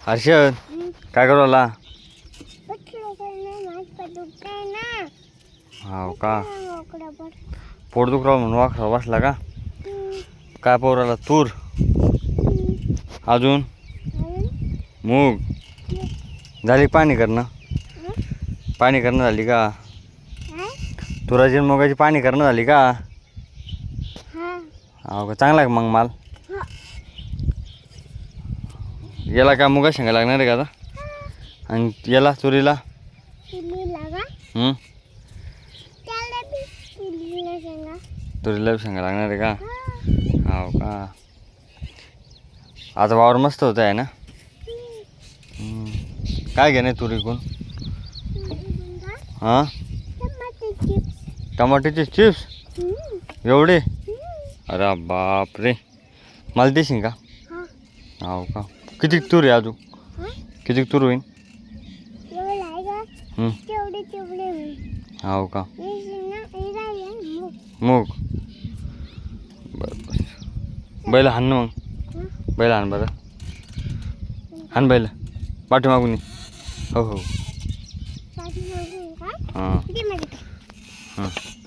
हर्षद काय करू आला हो का? पोटदुखराव म्हणून वाखरा बसला का? काय पोराला तूर? अजून? मूग? झाली पाणी करणं? पाणी करणं झाली का? तुराची मुगाची पाणी करणं झाली का? हो का? चांगला आहे का मग माल? याला काय मुगा शेंगा लागणार आहे का आता? आणि याला तुरीला? हं? तुरीला बी शेंगा लागणार आहे का? हो. का? आता वावर मस्त होत आहे ना. काय घेणे तुरीकून? हां? टमाट्याचे. चिप्स? एवढे? अरे बाप रे मला देशील का? हो. का? किती तूर आहे अजून? किती तूर होईन? हं. हो का? मूग. बरं बरं. बैल हाण ना मग. बैल हाण बरं. हाण बैल. पाठीमागून ये. हो हो. हां. हां.